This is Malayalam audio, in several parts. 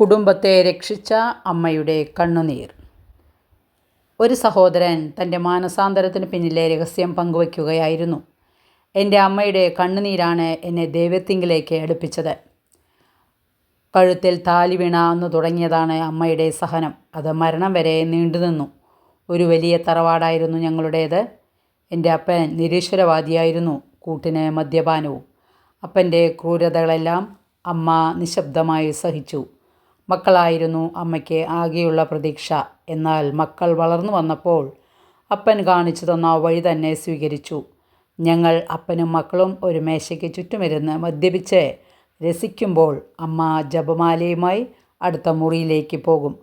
കുടുംബത്തെ രക്ഷിച്ച അമ്മയുടെ കണ്ണുനീർ. ഒരു സഹോദരൻ തന്റെ മാനസാന്തരത്തിന് പിന്നിലെ രഹസ്യം പങ്കുവയ്ക്കുകയായിരുന്നു. എന്റെ അമ്മയുടെ കണ്ണുനീരാണ് എന്നെ ദൈവത്തിങ്കിലേക്ക് അടുപ്പിച്ചത്. കഴുത്തിൽ താലി വീണ തുടങ്ങിയതാണ് അമ്മയുടെ സഹനം. അത് മരണം വരെ നീണ്ടുനിന്നു. ഒരു വലിയ തറവാടായിരുന്നു ഞങ്ങളുടേത്. എന്റെ അപ്പൻ നിരീശ്വരവാദിയായിരുന്നു. കൂട്ടിന് മദ്യപാനവും. അപ്പന്റെ ക്രൂരതകളെല്ലാം അമ്മ നിശബ്ദമായി സഹിച്ചു. മക്കളായിരുന്നു അമ്മയ്ക്ക് ആകെയുള്ള പ്രതീക്ഷ. എന്നാൽ മക്കൾ വളർന്നു വന്നപ്പോൾ അപ്പൻ കാണിച്ചു തന്ന വഴി തന്നെ സ്വീകരിച്ചു. ഞങ്ങൾ അപ്പനും മക്കളും ഒരു മേശയ്ക്ക് ചുറ്റുമിരുന്ന് മദ്യപിച്ച് രസിക്കുമ്പോൾ അമ്മ ജപമാലയുമായി അടുത്ത മുറിയിലേക്ക് പോകും.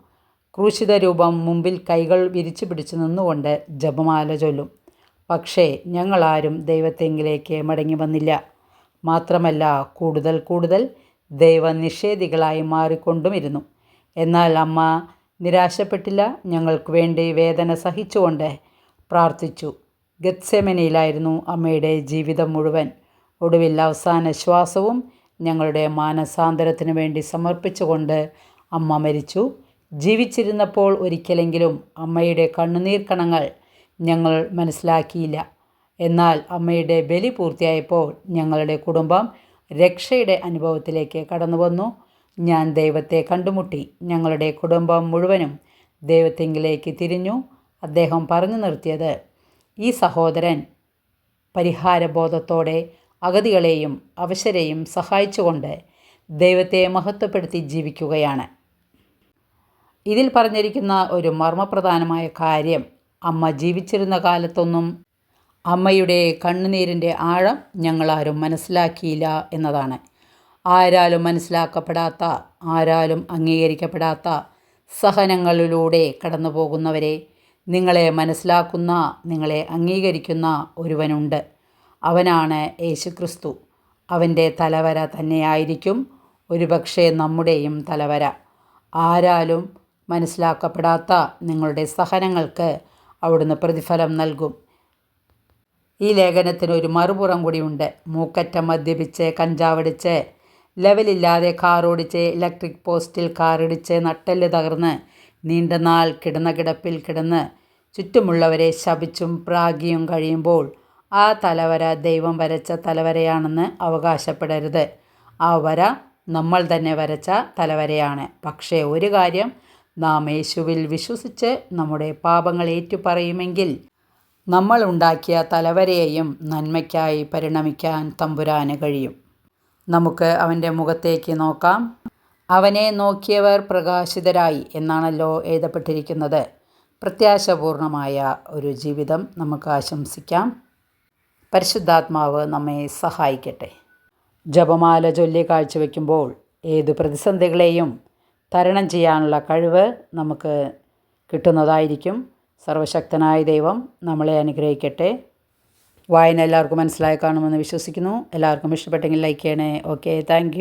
ക്രൂശിത രൂപം മുമ്പിൽ കൈകൾ വിരിച്ചു പിടിച്ചു നിന്നുകൊണ്ട് ജപമാല ചൊല്ലും. പക്ഷേ ഞങ്ങളാരും ദൈവത്തെങ്കിലേക്ക് മടങ്ങി വന്നില്ല. മാത്രമല്ല കൂടുതൽ കൂടുതൽ ദൈവനിഷേധികളായി മാറിക്കൊണ്ടുമിരുന്നു. എന്നാൽ അമ്മ നിരാശപ്പെട്ടില്ല ഞങ്ങൾക്ക് വേണ്ടി വേദന സഹിച്ചുകൊണ്ട് പ്രാർത്ഥിച്ചു. ഗത്സെമനയിലായിരുന്നു അമ്മയുടെ ജീവിതം മുഴുവൻ. ഒടുവിൽ അവസാന ശ്വാസവും ഞങ്ങളുടെ മാനസാന്തരത്തിന് വേണ്ടി സമർപ്പിച്ചുകൊണ്ട് അമ്മ മരിച്ചു. ജീവിച്ചിരുന്നപ്പോൾ ഒരിക്കലെങ്കിലും അമ്മയുടെ കണ്ണുനീർ കണങ്ങൾ ഞങ്ങൾ മനസ്സിലാക്കിയില്ല. എന്നാൽ അമ്മയുടെ ബലി പൂർത്തിയായപ്പോൾ ഞങ്ങളുടെ കുടുംബം രക്ഷയുടെ അനുഭവത്തിലേക്ക് കടന്നു വന്നു. ഞാൻ ദൈവത്തെ കണ്ടുമുട്ടി. ഞങ്ങളുടെ കുടുംബം മുഴുവനും ദൈവത്തെങ്കിലേക്ക് തിരിഞ്ഞു. അദ്ദേഹം പറഞ്ഞു നിർത്തിയത് ഈ സഹോദരൻ പരിഹാരബോധത്തോടെ അഗതികളെയും അവശരെയും സഹായിച്ചുകൊണ്ട് ദൈവത്തെ മഹത്വപ്പെടുത്തി ജീവിക്കുകയാണ്. ഇതിൽ പറഞ്ഞിരിക്കുന്ന ഒരു മർമ്മപ്രധാനമായ കാര്യം അമ്മ ജീവിച്ചിരുന്ന കാലത്തൊന്നും അമ്മയുടെ കണ്ണുനീരിന്റെ ആഴം ഞങ്ങളാരും മനസ്സിലാക്കിയില്ല എന്നതാണ്. ആരാലും മനസ്സിലാക്കപ്പെടാത്ത ആരാലും അംഗീകരിക്കപ്പെടാത്ത സഹനങ്ങളിലൂടെ കടന്നു പോകുന്നവരെ നിങ്ങളെ മനസ്സിലാക്കുന്ന നിങ്ങളെ അംഗീകരിക്കുന്ന ഒരുവനുണ്ട്. അവനാണ് യേശുക്രിസ്തു. അവന്റെ തലവര തന്നെയായിരിക്കും ഒരുപക്ഷെ നമ്മുടെയും തലവര. ആരാലും മനസ്സിലാക്കപ്പെടാത്ത നിങ്ങളുടെ സഹനങ്ങൾക്ക് അവിടുന്ന് പ്രതിഫലം നൽകും. ഈ ലേഖനത്തിന് ഒരു മറുപുറം കൂടിയുണ്ട് മൂക്കറ്റം മദ്യപിച്ച് കഞ്ചാവടിച്ച് ലെവലില്ലാതെ കാർ ഓടിച്ച് ഇലക്ട്രിക് പോസ്റ്റിൽ കാറിടിച്ച് നട്ടെല്ല് തകർന്ന് നീണ്ട നാൾ കിടന്ന കിടപ്പിൽ കിടന്ന് ചുറ്റുമുള്ളവരെ ശപിച്ചും പ്രാഗിയും കഴിയുമ്പോൾ ആ തലവര ദൈവം വരച്ച തലവരയാണെന്ന് അവകാശപ്പെടരുത്. ആ വര നമ്മൾ തന്നെ വരച്ച തലവരയാണ്. പക്ഷേ ഒരു കാര്യം നാം യേശുവിൽ വിശ്വസിച്ച് നമ്മുടെ പാപങ്ങൾ ഏറ്റുപറയുമെങ്കിൽ നമ്മൾ ഉണ്ടാക്കിയ തലവരെയും നന്മയ്ക്കായി പരിണമിക്കാൻ തമ്പുരാന് കഴിയും. നമുക്ക് അവന്റെ മുഖത്തേക്ക് നോക്കാം. അവനെ നോക്കിയവർ പ്രകാശിതരായി എന്നാണല്ലോ എഴുതപ്പെട്ടിരിക്കുന്നത്. പ്രത്യാശപൂർണമായ ഒരു ജീവിതം നമുക്ക് ആശംസിക്കാം. പരിശുദ്ധാത്മാവ് നമ്മെ സഹായിക്കട്ടെ. ജപമാല ചൊല്ലി കാഴ്ചവെക്കുമ്പോൾ ഏത് പ്രതിസന്ധികളെയും തരണം ചെയ്യാനുള്ള കഴിവ് നമുക്ക് കിട്ടുന്നതായിരിക്കും. സർവശക്തനായ ദൈവം നമ്മളെ അനുഗ്രഹിക്കട്ടെ. വായന എല്ലാവർക്കും മനസ്സിലായി കാണുമെന്ന് വിശ്വസിക്കുന്നു. എല്ലാവർക്കും ഇഷ്ടപ്പെട്ടെങ്കിൽ ലൈക്ക് ചെയ്യണേ. Okay thank